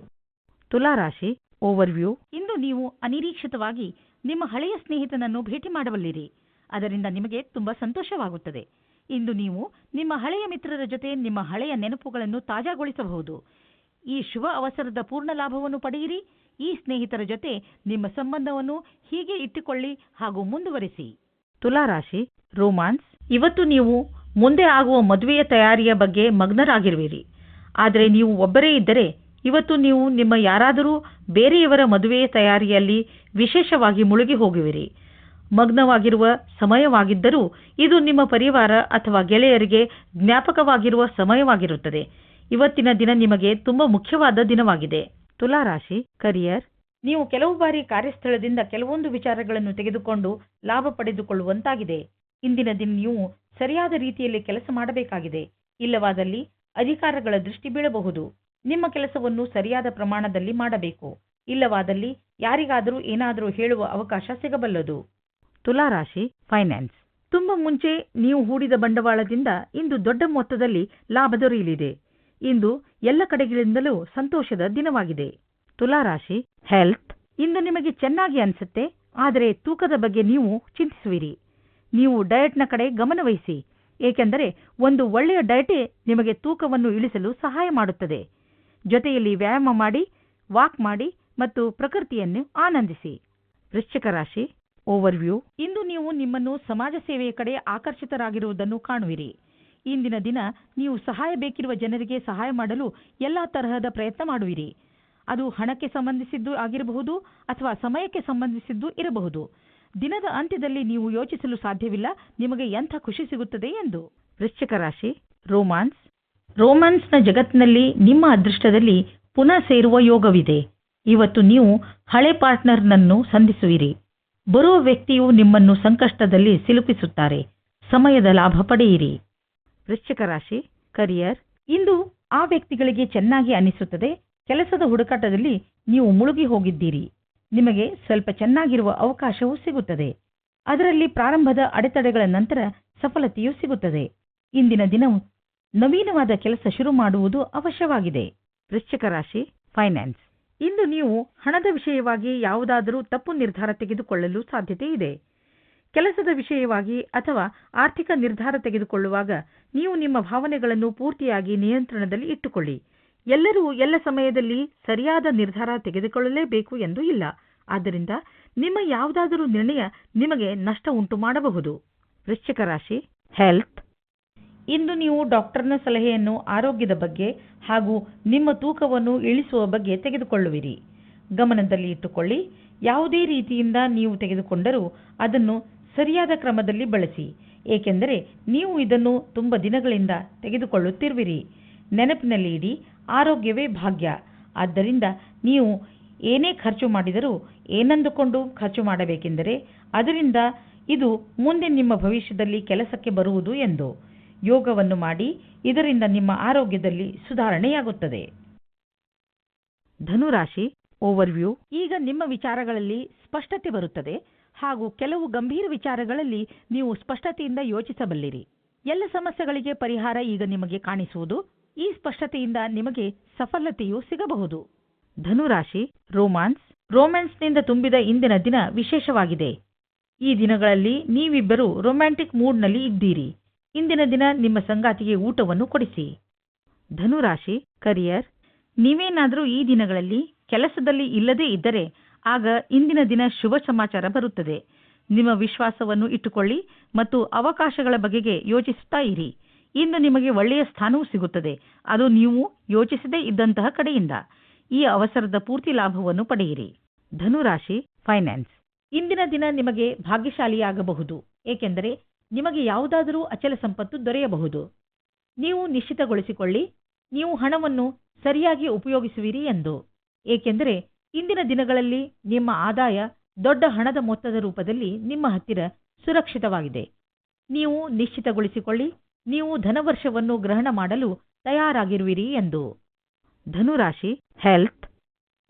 ತುಲಾರಾಶಿ ಓವರ್ವ್ಯೂ ಇಂದು ನೀವು ಅನಿರೀಕ್ಷಿತವಾಗಿ ನಿಮ್ಮ ಹಳೆಯ ಸ್ನೇಹಿತನನ್ನು ಭೇಟಿ ಮಾಡಬಲ್ಲಿರಿ. ಅದರಿಂದ ನಿಮಗೆ ತುಂಬಾ ಸಂತೋಷವಾಗುತ್ತದೆ. ಇಂದು ನೀವು ನಿಮ್ಮ ಹಳೆಯ ಮಿತ್ರರ ಜೊತೆ ನಿಮ್ಮ ಹಳೆಯ ನೆನಪುಗಳನ್ನು ತಾಜಾಗೊಳಿಸಬಹುದು. ಈ ಶುಭ ಅವಸರದ ಪೂರ್ಣ ಲಾಭವನ್ನು ಪಡೆಯಿರಿ. ಈ ಸ್ನೇಹಿತರ ಜೊತೆ ನಿಮ್ಮ ಸಂಬಂಧವನ್ನು ಹೀಗೆ ಇಟ್ಟುಕೊಳ್ಳಿ ಹಾಗೂ ಮುಂದುವರಿಸಿ. ತುಲಾರಾಶಿ, ರೋಮಾನ್ಸ್, ಇವತ್ತು ನೀವು ಮುಂದೆ ಆಗುವ ಮದುವೆಯ ತಯಾರಿಯ ಬಗ್ಗೆ ಮಗ್ನರಾಗಿರುವಿರಿ. ಆದರೆ ನೀವು ಒಬ್ಬರೇ ಇದ್ದರೆ ಇವತ್ತು ನೀವು ನಿಮ್ಮ ಯಾರಾದರೂ ಬೇರೆಯವರ ಮದುವೆಯ ತಯಾರಿಯಲ್ಲಿ ವಿಶೇಷವಾಗಿ ಮುಳುಗಿ ಹೋಗುವಿರಿ. ಮಗ್ನವಾಗಿರುವ ಸಮಯವಾಗಿದ್ದರೂ ಇದು ನಿಮ್ಮ ಪರಿವಾರ ಅಥವಾ ಗೆಳೆಯರಿಗೆ ಜ್ಞಾಪಕವಾಗಿರುವ ಸಮಯವಾಗಿರುತ್ತದೆ. ಇವತ್ತಿನ ದಿನ ನಿಮಗೆ ತುಂಬಾ ಮುಖ್ಯವಾದ ದಿನವಾಗಿದೆ. ತುಲಾರಾಶಿ ಕರಿಯರ್ ನೀವು ಕೆಲವು ಬಾರಿ ಕಾರ್ಯಸ್ಥಳದಿಂದ ಕೆಲವೊಂದು ವಿಚಾರಗಳನ್ನು ತೆಗೆದುಕೊಂಡು ಲಾಭ ಪಡೆದುಕೊಳ್ಳುವಂತಾಗಿದೆ. ಇಂದಿನ ದಿನ ನೀವು ಸರಿಯಾದ ರೀತಿಯಲ್ಲಿ ಕೆಲಸ ಮಾಡಬೇಕಾಗಿದೆ. ಇಲ್ಲವಾದಲ್ಲಿ ಅಧಿಕಾರಗಳ ದೃಷ್ಟಿ ಬೀಳಬಹುದು. ನಿಮ್ಮ ಕೆಲಸವನ್ನು ಸರಿಯಾದ ಪ್ರಮಾಣದಲ್ಲಿ ಮಾಡಬೇಕು. ಇಲ್ಲವಾದಲ್ಲಿ ಯಾರಿಗಾದರೂ ಏನಾದರೂ ಹೇಳುವ ಅವಕಾಶ ಸಿಗಬಲ್ಲದು. ತುಲಾರಾಶಿ ಫೈನಾನ್ಸ್ ತುಂಬ ಮುಂಚೆ ನೀವು ಹೂಡಿದ ಬಂಡವಾಳದಿಂದ ಇಂದು ದೊಡ್ಡ ಮೊತ್ತದಲ್ಲಿ ಲಾಭ ದೊರೆಯಲಿದೆ. ಇಂದು ಎಲ್ಲ ಕಡೆಗಳಿಂದಲೂ ಸಂತೋಷದ ದಿನವಾಗಿದೆ. ತುಲಾರಾಶಿ ಹೆಲ್ತ್ ಇಂದು ನಿಮಗೆ ಚೆನ್ನಾಗಿ ಅನಿಸುತ್ತೆ, ಆದರೆ ತೂಕದ ಬಗ್ಗೆ ನೀವು ಚಿಂತಿಸುವಿರಿ. ನೀವು ಡಯಟ್ನ ಕಡೆ ಗಮನವಹಿಸಿ ಏಕೆಂದರೆ ಒಂದು ಒಳ್ಳೆಯ ಡಯಟೇ ನಿಮಗೆ ತೂಕವನ್ನು ಇಳಿಸಲು ಸಹಾಯ ಮಾಡುತ್ತದೆ. ಜೊತೆಯಲ್ಲಿ ವ್ಯಾಯಾಮ ಮಾಡಿ, ವಾಕ್ ಮಾಡಿ ಮತ್ತು ಪ್ರಕೃತಿಯನ್ನು ಆನಂದಿಸಿ. ವೃಶ್ಚಿಕ ರಾಶಿ ಓವರ್ವ್ಯೂ ಇಂದು ನೀವು ನಿಮ್ಮನ್ನು ಸಮಾಜ ಸೇವೆಯ ಕಡೆ ಆಕರ್ಷಿತರಾಗಿರುವುದನ್ನು ಕಾಣುವಿರಿ. ಇಂದಿನ ದಿನ ನೀವು ಸಹಾಯ ಬೇಕಿರುವ ಜನರಿಗೆ ಸಹಾಯ ಮಾಡಲು ಎಲ್ಲಾ ತರಹದ ಪ್ರಯತ್ನ ಮಾಡುವಿರಿ. ಅದು ಹಣಕ್ಕೆ ಸಂಬಂಧಿಸಿದ್ದು ಆಗಿರಬಹುದು ಅಥವಾ ಸಮಯಕ್ಕೆ ಸಂಬಂಧಿಸಿದ್ದು ಇರಬಹುದು. ದಿನದ ಅಂತ್ಯದಲ್ಲಿ ನೀವು ಯೋಚಿಸಲು ಸಾಧ್ಯವಿಲ್ಲ, ನಿಮಗೆ ಎಂಥ ಖುಷಿ ಸಿಗುತ್ತದೆ ಎಂದು. ವೃಶ್ಚಿಕ ರಾಶಿ ರೋಮಾನ್ಸ್ ರೋಮಾನ್ಸ್ನ ಜಗತ್ತಿನಲ್ಲಿ ನಿಮ್ಮ ಅದೃಷ್ಟದಲ್ಲಿ ಪುನಃ ಸೇರುವ ಯೋಗವಿದೆ. ಇವತ್ತು ನೀವು ಹಳೆ ಪಾರ್ಟ್ನರ್ನನ್ನು ಸಂಧಿಸುವಿರಿ. ಬರುವ ವ್ಯಕ್ತಿಯು ನಿಮ್ಮನ್ನು ಸಂಕಷ್ಟದಲ್ಲಿ ಸಿಲುಕಿಸುತ್ತಾರೆ. ಸಮಯದ ಲಾಭ ಪಡೆಯಿರಿ. ವೃಶ್ಚಿಕ ರಾಶಿ ಕರಿಯರ್ ಇಂದು ಆ ವ್ಯಕ್ತಿಗಳಿಗೆ ಚೆನ್ನಾಗಿ ಅನಿಸುತ್ತದೆ. ಕೆಲಸದ ಹುಡುಕಾಟದಲ್ಲಿ ನೀವು ಮುಳುಗಿ ಹೋಗಿದ್ದೀರಿ. ನಿಮಗೆ ಸ್ವಲ್ಪ ಚೆನ್ನಾಗಿರುವ ಅವಕಾಶವೂ ಸಿಗುತ್ತದೆ. ಅದರಲ್ಲಿ ಪ್ರಾರಂಭದ ಅಡೆತಡೆಗಳ ನಂತರ ಸಫಲತೆಯೂ ಸಿಗುತ್ತದೆ. ಇಂದಿನ ದಿನವು ನವೀನವಾದ ಕೆಲಸ ಶುರು ಮಾಡುವುದು ಅವಶ್ಯವಾಗಿದೆ. ವೃಶ್ಚಿಕ ರಾಶಿ ಫೈನಾನ್ಸ್ ಇಂದು ನೀವು ಹಣದ ವಿಷಯವಾಗಿ ಯಾವುದಾದರೂ ತಪ್ಪು ನಿರ್ಧಾರ ತೆಗೆದುಕೊಳ್ಳಲು ಸಾಧ್ಯತೆ ಇದೆ. ಕೆಲಸದ ವಿಷಯವಾಗಿ ಅಥವಾ ಆರ್ಥಿಕ ನಿರ್ಧಾರ ತೆಗೆದುಕೊಳ್ಳುವಾಗ ನೀವು ನಿಮ್ಮ ಭಾವನೆಗಳನ್ನು ಪೂರ್ತಿಯಾಗಿ ನಿಯಂತ್ರಣದಲ್ಲಿ ಇಟ್ಟುಕೊಳ್ಳಿ. ಎಲ್ಲರೂ ಎಲ್ಲ ಸಮಯದಲ್ಲಿ ಸರಿಯಾದ ನಿರ್ಧಾರ ತೆಗೆದುಕೊಳ್ಳಲೇಬೇಕು ಎಂದು ಇಲ್ಲ. ಆದ್ದರಿಂದ ನಿಮ್ಮ ಯಾವುದಾದರೂ ನಿರ್ಣಯ ನಿಮಗೆ ನಷ್ಟ ಉಂಟು ಮಾಡಬಹುದು ವೃಶ್ಚಿಕ ರಾಶಿ ಹೆಲ್ತ್ ಇಂದು ನೀವು ಡಾಕ್ಟರ್ನ ಸಲಹೆಯನ್ನು ಆರೋಗ್ಯದ ಬಗ್ಗೆ ಹಾಗೂ ನಿಮ್ಮ ತೂಕವನ್ನು ಇಳಿಸುವ ಬಗ್ಗೆ ತೆಗೆದುಕೊಳ್ಳುವಿರಿ. ಗಮನದಲ್ಲಿ ಇಟ್ಟುಕೊಳ್ಳಿ. ಯಾವುದೇ ರೀತಿಯಿಂದ ನೀವು ತೆಗೆದುಕೊಂಡರೂ ಅದನ್ನು ಸರಿಯಾದ ಕ್ರಮದಲ್ಲಿ ಬಳಸಿ. ಏಕೆಂದರೆ ನೀವು ಇದನ್ನು ತುಂಬ ದಿನಗಳಿಂದ ತೆಗೆದುಕೊಳ್ಳುತ್ತಿರುವಿರಿ. ನೆನಪಿನಲ್ಲಿ ಇಡಿ, ಆರೋಗ್ಯವೇ ಭಾಗ್ಯ. ಆದ್ದರಿಂದ ನೀವು ಏನೇ ಖರ್ಚು ಮಾಡಿದರೂ ಏನಂದುಕೊಂಡು ಖರ್ಚು ಮಾಡಬೇಕೆಂದರೆ ಅದರಿಂದ ಇದು ಮುಂದೆ ನಿಮ್ಮ ಭವಿಷ್ಯದಲ್ಲಿ ಕೆಲಸಕ್ಕೆ ಬರುವುದು ಎಂದು. ಯೋಗವನ್ನು ಮಾಡಿ ಇದರಿಂದ ನಿಮ್ಮ ಆರೋಗ್ಯದಲ್ಲಿ ಸುಧಾರಣೆಯಾಗುತ್ತದೆ. ಧನುರಾಶಿ ಓವರ್ವ್ಯೂ ಈಗ ನಿಮ್ಮ ವಿಚಾರಗಳಲ್ಲಿ ಸ್ಪಷ್ಟತೆ ಬರುತ್ತದೆ ಹಾಗೂ ಕೆಲವು ಗಂಭೀರ ವಿಚಾರಗಳಲ್ಲಿ ನೀವು ಸ್ಪಷ್ಟತೆಯಿಂದ ಯೋಚಿಸಬಲ್ಲಿರಿ. ಎಲ್ಲ ಸಮಸ್ಯೆಗಳಿಗೆ ಪರಿಹಾರ ಈಗ ನಿಮಗೆ ಕಾಣಿಸುವುದು ಈ ಸ್ಪಷ್ಟತೆಯಿಂದ ನಿಮಗೆ ಸಫಲತೆಯು ಸಿಗಬಹುದು. ಧನುರಾಶಿ ರೋಮಾನ್ಸ್ ರೋಮ್ಯಾನ್ಸ್ನಿಂದ ತುಂಬಿದ ಇಂದಿನ ದಿನ ವಿಶೇಷವಾಗಿದೆ. ಈ ದಿನಗಳಲ್ಲಿ ನೀವಿಬ್ಬರು ರೊಮ್ಯಾಂಟಿಕ್ ಮೂಡ್ನಲ್ಲಿ ಇದ್ದೀರಿ. ಇಂದಿನ ದಿನ ನಿಮ್ಮ ಸಂಗಾತಿಗೆ ಊಟವನ್ನು ಕೊಡಿಸಿ. ಧನುರಾಶಿ, ಕರಿಯರ್, ನೀವೇನಾದರೂ ಈ ದಿನಗಳಲ್ಲಿ ಕೆಲಸದಲ್ಲಿ ಇಲ್ಲದೇ ಇದ್ದರೆ ಆಗ ಇಂದಿನ ದಿನ ಶುಭ ಸಮಾಚಾರ ಬರುತ್ತದೆ. ನಿಮ್ಮ ವಿಶ್ವಾಸವನ್ನು ಇಟ್ಟುಕೊಳ್ಳಿ ಮತ್ತು ಅವಕಾಶಗಳ ಬಗೆಗೆ ಯೋಚಿಸುತ್ತಾ ಇರಿ. ಇಂದು ನಿಮಗೆ ಒಳ್ಳೆಯ ಸ್ಥಾನವೂ ಸಿಗುತ್ತದೆ. ಅದು ನೀವು ಯೋಚಿಸದೇ ಇದ್ದಂತಹ ಕಡೆಯಿಂದ. ಈ ಅವಸರದ ಪೂರ್ತಿ ಲಾಭವನ್ನು ಪಡೆಯಿರಿ. ಧನುರಾಶಿ, ಫೈನಾನ್ಸ್. ಇಂದಿನ ದಿನ ನಿಮಗೆ ಭಾಗ್ಯಶಾಲಿಯಾಗಬಹುದು. ಏಕೆಂದರೆ ನಿಮಗೆ ಯಾವುದಾದರೂ ಅಚಲ ಸಂಪತ್ತು ದೊರೆಯಬಹುದು. ನೀವು ನಿಶ್ಚಿತಗೊಳಿಸಿಕೊಳ್ಳಿ, ನೀವು ಹಣವನ್ನು ಸರಿಯಾಗಿ ಉಪಯೋಗಿಸುವಿರಿ ಎಂದು. ಏಕೆಂದರೆ ಇಂದಿನ ದಿನಗಳಲ್ಲಿ ನಿಮ್ಮ ಆದಾಯ ದೊಡ್ಡ ಹಣದ ಮೊತ್ತದ ರೂಪದಲ್ಲಿ ನಿಮ್ಮ ಹತ್ತಿರ ಸುರಕ್ಷಿತವಾಗಿದೆ. ನೀವು ನಿಶ್ಚಿತಗೊಳಿಸಿಕೊಳ್ಳಿ, ನೀವು ಧನವರ್ಷವನ್ನು ಗ್ರಹಣ ಮಾಡಲು ತಯಾರಾಗಿರುವಿರಿ ಎಂದು. ಧನುರಾಶಿ, ಹೆಲ್ತ್.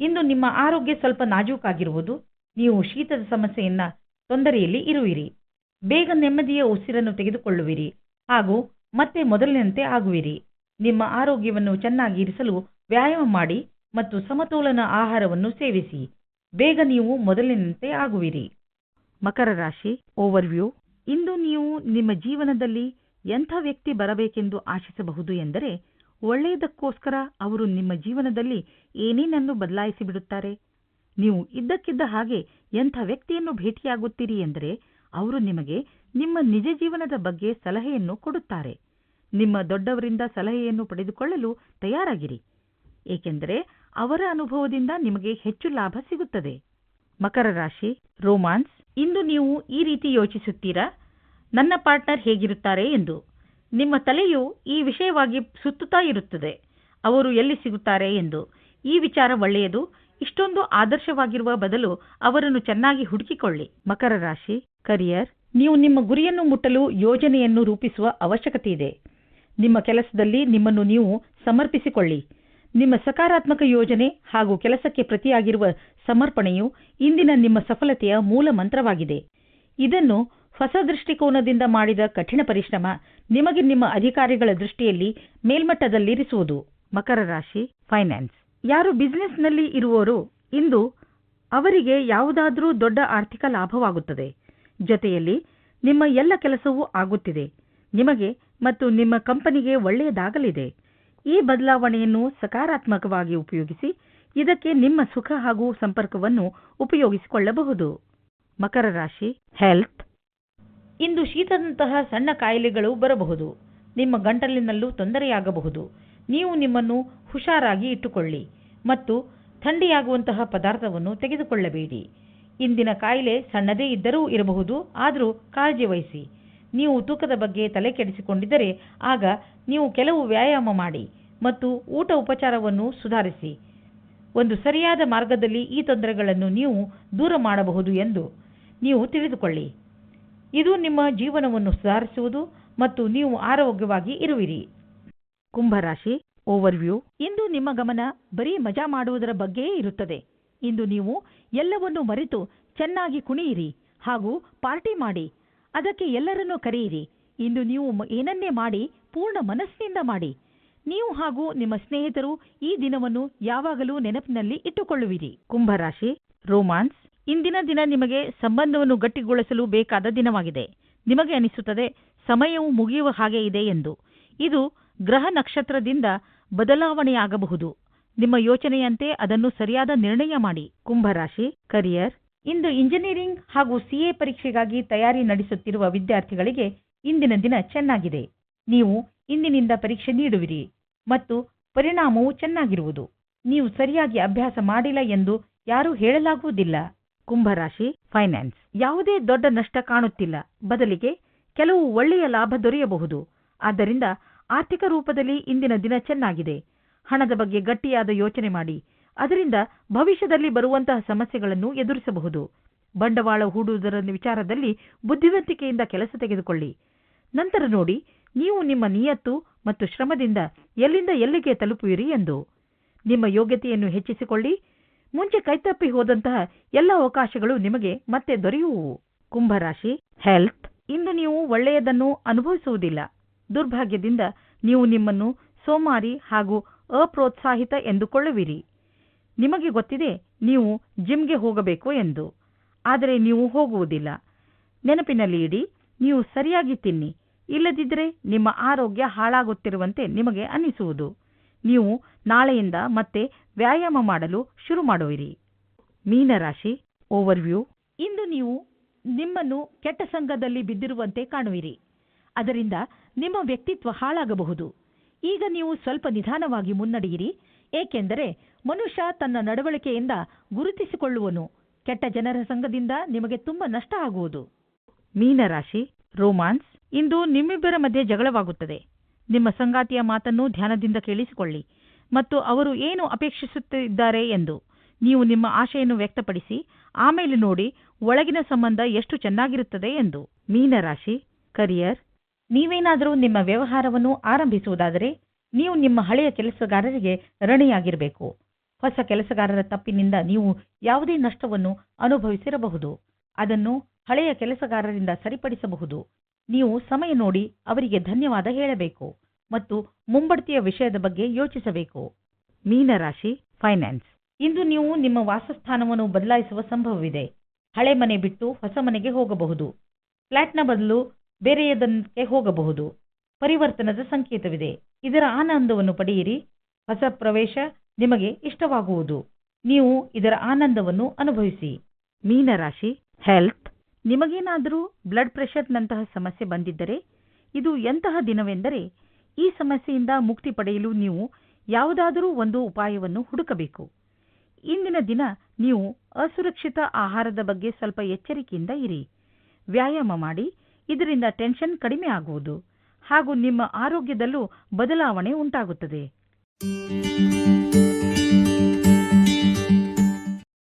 ಇಂದು ನಿಮ್ಮ ಆರೋಗ್ಯ ಸ್ವಲ್ಪ ನಾಜೂಕಾಗಿರುವುದು, ನೀವು ಶೀತದ ಸಮಸ್ಯೆಯನ್ನ ತೊಂದರೆಯಲ್ಲಿ ಇರುವಿರಿ. ಬೇಗ ನೆಮ್ಮದಿಯ ಉಸಿರನ್ನು ತೆಗೆದುಕೊಳ್ಳುವಿರಿ. ಹಾಗೂ ಮತ್ತೆ ಮೊದಲಿನಂತೆ ಆಗುವಿರಿ. ನಿಮ್ಮ ಆರೋಗ್ಯವನ್ನು ಚೆನ್ನಾಗಿ ಇರಿಸಲು ವ್ಯಾಯಾಮ ಮಾಡಿ ಮತ್ತು ಸಮತೋಲನ ಆಹಾರವನ್ನು ಸೇವಿಸಿ. ಬೇಗ ನೀವು ಮೊದಲಿನಂತೆ ಆಗುವಿರಿ. ಮಕರ ರಾಶಿ ಓವರ್ವ್ಯೂ ಇಂದು ನೀವು ನಿಮ್ಮ ಜೀವನದಲ್ಲಿ ಎಂಥ ವ್ಯಕ್ತಿ ಬರಬೇಕೆಂದು ಆಶಿಸಬಹುದು ಎಂದರೆ, ಒಳ್ಳೆಯದಕ್ಕೋಸ್ಕರ ಅವರು ನಿಮ್ಮ ಜೀವನದಲ್ಲಿ ಏನೇನನ್ನು ಬದಲಾಯಿಸಿ ಬಿಡುತ್ತಾರೆ ನೀವು ಇದ್ದಕ್ಕಿದ್ದ ಹಾಗೆ ಎಂಥ ವ್ಯಕ್ತಿಯನ್ನು ಭೇಟಿಯಾಗುತ್ತೀರಿ ಎಂದರೆ ಅವರು ನಿಮಗೆ ನಿಮ್ಮ ನಿಜ ಜೀವನದ ಬಗ್ಗೆ ಸಲಹೆಯನ್ನು ಕೊಡುತ್ತಾರೆ. ನಿಮ್ಮ ದೊಡ್ಡವರಿಂದ ಸಲಹೆಯನ್ನು ಪಡೆದುಕೊಳ್ಳಲು ತಯಾರಾಗಿರಿ. ಏಕೆಂದರೆ ಅವರ ಅನುಭವದಿಂದ ನಿಮಗೆ ಹೆಚ್ಚು ಲಾಭ ಸಿಗುತ್ತದೆ. ಮಕರ ರಾಶಿ, ರೋಮಾನ್ಸ್, ಇಂದು ನೀವು ಈ ರೀತಿ ಯೋಚಿಸುತ್ತೀರಾ? ನನ್ನ ಪಾರ್ಟ್ನರ್ ಹೇಗಿರುತ್ತಾರೆ ಎಂದು. ನಿಮ್ಮ ತಲೆಯು ಈ ವಿಷಯವಾಗಿ ಸುತ್ತುತ್ತಾ ಇರುತ್ತದೆ. ಅವರು ಎಲ್ಲಿ ಸಿಗುತ್ತಾರೆ ಎಂದು. ಈ ವಿಚಾರ ಒಳ್ಳೆಯದು. ಇಷ್ಟೊಂದು ಆದರ್ಶವಾಗಿರುವ ಬದಲು ಅವರನ್ನು ಚೆನ್ನಾಗಿ ಹುಡುಕಿಕೊಳ್ಳಿ. ಮಕರ ರಾಶಿ ಕರಿಯರ್ ನೀವು ನಿಮ್ಮ ಗುರಿಯನ್ನು ಮುಟ್ಟಲು ಯೋಜನೆಯನ್ನು ರೂಪಿಸುವ ಅವಶ್ಯಕತೆ ಇದೆ. ನಿಮ್ಮ ಕೆಲಸದಲ್ಲಿ ನಿಮ್ಮನ್ನು ನೀವು ಸಮರ್ಪಿಸಿಕೊಳ್ಳಿ. ನಿಮ್ಮ ಸಕಾರಾತ್ಮಕ ಯೋಜನೆ ಹಾಗೂ ಕೆಲಸಕ್ಕೆ ಪ್ರತಿಯಾಗಿರುವ ಸಮರ್ಪಣೆಯು ಇಂದಿನ ನಿಮ್ಮ ಸಫಲತೆಯ ಮೂಲ ಮಂತ್ರವಾಗಿದೆ. ಇದನ್ನು ಹೊಸ ದೃಷ್ಟಿಕೋನದಿಂದ ಮಾಡಿದ ಕಠಿಣ ಪರಿಶ್ರಮ ನಿಮಗೆ ನಿಮ್ಮ ಅಧಿಕಾರಿಗಳ ದೃಷ್ಟಿಯಲ್ಲಿ ಮೇಲ್ಮಟ್ಟದಲ್ಲಿರಿಸುವುದು. ಮಕರ ರಾಶಿ ಫೈನಾನ್ಸ್ ಯಾರು ಬಿಸಿನೆಸ್ನಲ್ಲಿ ಇರುವವರು ಇಂದು ಅವರಿಗೆ ಯಾವುದಾದರೂ ದೊಡ್ಡ ಆರ್ಥಿಕ ಲಾಭವಾಗುತ್ತದೆ. ಜೊತೆಯಲ್ಲಿ ನಿಮ್ಮ ಎಲ್ಲ ಕೆಲಸವೂ ಆಗುತ್ತಿದೆ. ನಿಮಗೆ ಮತ್ತು ನಿಮ್ಮ ಕಂಪನಿಗೆ ಒಳ್ಳೆಯದಾಗಲಿದೆ. ಈ ಬದಲಾವಣೆಯನ್ನು ಸಕಾರಾತ್ಮಕವಾಗಿ ಉಪಯೋಗಿಸಿ ಇದಕ್ಕೆ ನಿಮ್ಮ ಸುಖ ಹಾಗೂ ಸಂಪರ್ಕವನ್ನು ಉಪಯೋಗಿಸಿಕೊಳ್ಳಬಹುದು. ಮಕರ ರಾಶಿ ಹೆಲ್ತ್ ಇಂದು ಶೀತದಂತಹ ಸಣ್ಣ ಕಾಯಿಲೆಗಳು ಬರಬಹುದು. ನಿಮ್ಮ ಗಂಟಲಿನಲ್ಲೂ ತೊಂದರೆಯಾಗಬಹುದು. ನೀವು ನಿಮ್ಮನ್ನು ಹುಷಾರಾಗಿ ಇಟ್ಟುಕೊಳ್ಳಿ ಮತ್ತು ಥಂಡಿಯಾಗುವಂತಹ ಪದಾರ್ಥವನ್ನು ತೆಗೆದುಕೊಳ್ಳಬೇಡಿ. ಇಂದಿನ ಕಾಯಿಲೆ ಸಣ್ಣದೇ ಇದ್ದರೂ ಇರಬಹುದು, ಆದರೂ ಕಾಳಜಿ ವಹಿಸಿ. ನೀವು ತೂಕದ ಬಗ್ಗೆ ತಲೆ ಕೆಡಿಸಿಕೊಂಡಿದ್ದರೆ ಆಗ ನೀವು ಕೆಲವು ವ್ಯಾಯಾಮ ಮಾಡಿ ಮತ್ತು ಊಟ ಉಪಚಾರವನ್ನು ಸುಧಾರಿಸಿ. ಒಂದು ಸರಿಯಾದ ಮಾರ್ಗದಲ್ಲಿ ಈ ತೊಂದರೆಗಳನ್ನು ನೀವು ದೂರ ಮಾಡಬಹುದು ಎಂದು ನೀವು ತಿಳಿದುಕೊಳ್ಳಿ. ಇದು ನಿಮ್ಮ ಜೀವನವನ್ನು ಸುಧಾರಿಸುವುದು ಮತ್ತು ನೀವು ಆರೋಗ್ಯವಾಗಿ ಇರುವಿರಿ. ಕುಂಭರಾಶಿ ಓವರ್ವ್ಯೂ ಇಂದು ನಿಮ್ಮ ಗಮನ ಬರೀ ಮಜಾ ಮಾಡುವುದರ ಬಗ್ಗೆಯೇ ಇರುತ್ತದೆ. ಇಂದು ನೀವು ಎಲ್ಲವನ್ನೂ ಮರೆತು ಚೆನ್ನಾಗಿ ಕುಣಿಯಿರಿ ಹಾಗೂ ಪಾರ್ಟಿ ಮಾಡಿ, ಅದಕ್ಕೆ ಎಲ್ಲರನ್ನೂ ಕರೆಯಿರಿ. ಇಂದು ನೀವು ಏನನ್ನೇ ಮಾಡಿ, ಪೂರ್ಣ ಮನಸ್ಸಿನಿಂದ ಮಾಡಿ. ನೀವು ಹಾಗೂ ನಿಮ್ಮ ಸ್ನೇಹಿತರು ಈ ದಿನವನ್ನು ಯಾವಾಗಲೂ ನೆನಪಿನಲ್ಲಿ ಇಟ್ಟುಕೊಳ್ಳುವಿರಿ. ಕುಂಭರಾಶಿ ರೋಮಾನ್ಸ್ ಇಂದಿನ ದಿನ ನಿಮಗೆ ಸಂಬಂಧವನ್ನು ಗಟ್ಟಿಗೊಳಿಸಲು ಬೇಕಾದ ದಿನವಾಗಿದೆ. ನಿಮಗೆ ಅನಿಸುತ್ತದೆ, ಸಮಯವು ಮುಗಿಯುವ ಹಾಗೆ ಇದೆ ಎಂದು. ಇದು ಗ್ರಹ ನಕ್ಷತ್ರದಿಂದ ಬದಲಾವಣೆಯಾಗಬಹುದು. ನಿಮ್ಮ ಯೋಚನೆಯಂತೆ ಅದನ್ನು ಸರಿಯಾದ ನಿರ್ಣಯ ಮಾಡಿ. ಕುಂಭರಾಶಿ ಕರಿಯರ್ ಇಂದು ಇಂಜಿನಿಯರಿಂಗ್ ಹಾಗೂ ಸಿಎ ಪರೀಕ್ಷೆಗಾಗಿ ತಯಾರಿ ನಡೆಸುತ್ತಿರುವ ವಿದ್ಯಾರ್ಥಿಗಳಿಗೆ ಇಂದಿನ ದಿನ ಚೆನ್ನಾಗಿದೆ. ನೀವು ಇಂದಿನಿಂದ ಪರೀಕ್ಷೆ ನೀಡುವಿರಿ ಮತ್ತು ಪರಿಣಾಮವು ಚೆನ್ನಾಗಿರುವುದು. ನೀವು ಸರಿಯಾಗಿ ಅಭ್ಯಾಸ ಮಾಡಿಲ್ಲ ಎಂದು ಯಾರೂ ಹೇಳಲಾಗುವುದಿಲ್ಲ. ಕುಂಭರಾಶಿ ಫೈನಾನ್ಸ್ ಯಾವುದೇ ದೊಡ್ಡ ನಷ್ಟ ಕಾಣುತ್ತಿಲ್ಲ. ಬದಲಿಗೆ ಕೆಲವು ಒಳ್ಳೆಯ ಲಾಭ ದೊರೆಯಬಹುದು. ಆದ್ದರಿಂದ ಆರ್ಥಿಕ ರೂಪದಲ್ಲಿ ಇಂದಿನ ದಿನ ಚೆನ್ನಾಗಿದೆ. ಹಣದ ಬಗ್ಗೆ ಗಟ್ಟಿಯಾದ ಯೋಚನೆ ಮಾಡಿ. ಅದರಿಂದ ಭವಿಷ್ಯದಲ್ಲಿ ಬರುವಂತಹ ಸಮಸ್ಯೆಗಳನ್ನು ಎದುರಿಸಬಹುದು. ಬಂಡವಾಳ ಹೂಡುವುದರ ವಿಚಾರದಲ್ಲಿ ಬುದ್ಧಿವಂತಿಕೆಯಿಂದ ಕೆಲಸ ತೆಗೆದುಕೊಳ್ಳಿ. ನಂತರ ನೋಡಿ, ನೀವು ನಿಮ್ಮ ನಿಯತ್ತು ಮತ್ತು ಶ್ರಮದಿಂದ ಎಲ್ಲಿಂದ ಎಲ್ಲಿಗೆ ತಲುಪುವಿರಿ ಎಂದು. ನಿಮ್ಮ ಯೋಗ್ಯತೆಯನ್ನು ಹೆಚ್ಚಿಸಿಕೊಳ್ಳಿ. ಮುಂಚೆ ಕೈತಪ್ಪಿ ಹೋದಂತಹ ಎಲ್ಲ ಅವಕಾಶಗಳು ನಿಮಗೆ ಮತ್ತೆ ದೊರೆಯುವುವು ಕುಂಭರಾಶಿ ಹೆಲ್ತ್ ಇಂದು ನೀವು ಒಳ್ಳೆಯದನ್ನು ಅನುಭವಿಸುವುದಿಲ್ಲ. ದುರ್ಭಾಗ್ಯದಿಂದ ನೀವು ನಿಮ್ಮನ್ನು ಸೋಮಾರಿ ಹಾಗೂ ಅಪ್ರೋತ್ಸಾಹಿತ ಎಂದುಕೊಳ್ಳುವಿರಿ. ನಿಮಗೆ ಗೊತ್ತಿದೆ, ನೀವು ಜಿಮ್ಗೆ ಹೋಗಬೇಕು ಎಂದು. ಆದರೆ ನೀವು ಹೋಗುವುದಿಲ್ಲ. ನೆನಪಿನಲ್ಲಿ ಇಡಿ, ನೀವು ಸರಿಯಾಗಿ ತಿನ್ನಿ. ಇಲ್ಲದಿದ್ದರೆ ನಿಮ್ಮ ಆರೋಗ್ಯ ಹಾಳಾಗುತ್ತಿರುವಂತೆ ನಿಮಗೆ ಅನಿಸುವುದು. ನೀವು ನಾಳೆಯಿಂದ ಮತ್ತೆ ವ್ಯಾಯಾಮ ಮಾಡಲು ಶುರು ಮಾಡುವಿರಿ. ಮೀನರಾಶಿ, ಓವರ್ವ್ಯೂ. ಇಂದು ನೀವು ನಿಮ್ಮನ್ನು ಕೆಟ್ಟ ಸಂಘದಲ್ಲಿ ಬಿದ್ದಿರುವಂತೆ ಕಾಣುವಿರಿ. ಅದರಿಂದ ನಿಮ್ಮ ವ್ಯಕ್ತಿತ್ವ ಹಾಳಾಗಬಹುದು. ಈಗ ನೀವು ಸ್ವಲ್ಪ ನಿಧಾನವಾಗಿ ಮುನ್ನಡೆಯಿರಿ. ಏಕೆಂದರೆ ಮನುಷ್ಯ ತನ್ನ ನಡವಳಿಕೆಯಿಂದ ಗುರುತಿಸಿಕೊಳ್ಳುವನು. ಕೆಟ್ಟ ಜನರ ಸಂಘದಿಂದ ನಿಮಗೆ ತುಂಬ ನಷ್ಟ ಆಗುವುದು. ಮೀನರಾಶಿ, ರೋಮಾನ್ಸ್, ಇಂದು ನಿಮ್ಮಿಬ್ಬರ ಮಧ್ಯೆ ಜಗಳವಾಗುತ್ತದೆ. ನಿಮ್ಮ ಸಂಗಾತಿಯ ಮಾತನ್ನು ಧ್ಯಾನದಿಂದ ಕೇಳಿಸಿಕೊಳ್ಳಿ ಮತ್ತು ಅವರು ಏನು ಅಪೇಕ್ಷಿಸುತ್ತಿದ್ದಾರೆ ಎಂದು ನೀವು ನಿಮ್ಮ ಆಶೆಯನ್ನು ವ್ಯಕ್ತಪಡಿಸಿ, ಆಮೇಲೆ ನೋಡಿ ಒಳಗಿನ ಸಂಬಂಧ ಎಷ್ಟು ಚೆನ್ನಾಗಿರುತ್ತದೆ ಎಂದು. ಮೀನರಾಶಿ, ಕರಿಯರ್ ನೀವೇನಾದರೂ ನಿಮ್ಮ ವ್ಯವಹಾರವನ್ನು ಆರಂಭಿಸುವುದಾದರೆ ನೀವು ನಿಮ್ಮ ಹಳೆಯ ಕೆಲಸಗಾರರಿಗೆ ಋಣಿಯಾಗಿರಬೇಕು. ಹೊಸ ಕೆಲಸಗಾರರ ತಪ್ಪಿನಿಂದ ನೀವು ಯಾವುದೇ ನಷ್ಟವನ್ನು ಅನುಭವಿಸಿರಬಹುದು. ಅದನ್ನು ಹಳೆಯ ಕೆಲಸಗಾರರಿಂದ ಸರಿಪಡಿಸಬಹುದು. ನೀವು ಸಮಯ ನೋಡಿ ಅವರಿಗೆ ಧನ್ಯವಾದ ಹೇಳಬೇಕು ಮತ್ತು ಮುಂಬಡ್ತಿಯ ವಿಷಯದ ಬಗ್ಗೆ ಯೋಚಿಸಬೇಕು. ಮೀನರಾಶಿ ಫೈನಾನ್ಸ್. ಇಂದು ನೀವು ನಿಮ್ಮ ವಾಸಸ್ಥಾನವನ್ನು ಬದಲಾಯಿಸುವ ಸಂಭವವಿದೆ. ಹಳೆ ಮನೆ ಬಿಟ್ಟು ಹೊಸ ಮನೆಗೆ ಹೋಗಬಹುದು. ಫ್ಲಾಟ್ನ ಬದಲು ಬೇರೆಯದಕ್ಕೆ ಹೋಗಬಹುದು. ಪರಿವರ್ತನದ ಸಂಕೇತವಿದೆ. ಇದರ ಆನಂದವನ್ನು ಪಡೆಯಿರಿ. ಹೊಸ ಪ್ರವೇಶ ನಿಮಗೆ ಇಷ್ಟವಾಗುವುದು. ನೀವು ಇದರ ಆನಂದವನ್ನು ಅನುಭವಿಸಿ. ಮೀನರಾಶಿ ಹೆಲ್ತ್ ನಿಮಗೇನಾದರೂ ಬ್ಲಡ್ ಪ್ರೆಷರ್ನಂತಹ ಸಮಸ್ಯೆ ಬಂದಿದ್ದರೆ, ಇದು ಎಂತಹ ದಿನವೆಂದರೆ, ಈ ಸಮಸ್ಯೆಯಿಂದ ಮುಕ್ತಿ ಪಡೆಯಲು ನೀವು ಯಾವುದಾದರೂ ಒಂದು ಉಪಾಯವನ್ನು ಹುಡುಕಬೇಕು. ಇಂದಿನ ದಿನ ನೀವು ಅಸುರಕ್ಷಿತ ಆಹಾರದ ಬಗ್ಗೆ ಸ್ವಲ್ಪ ಎಚ್ಚರಿಕೆಯಿಂದ ಇರಿ. ವ್ಯಾಯಾಮ ಮಾಡಿ ಇದರಿಂದ ಟೆನ್ಷನ್ ಕಡಿಮೆ ಆಗುವುದು ಹಾಗೂ ನಿಮ್ಮ ಆರೋಗ್ಯದಲ್ಲೂ ಬದಲಾವಣೆ ಉಂಟಾಗುತ್ತದೆ.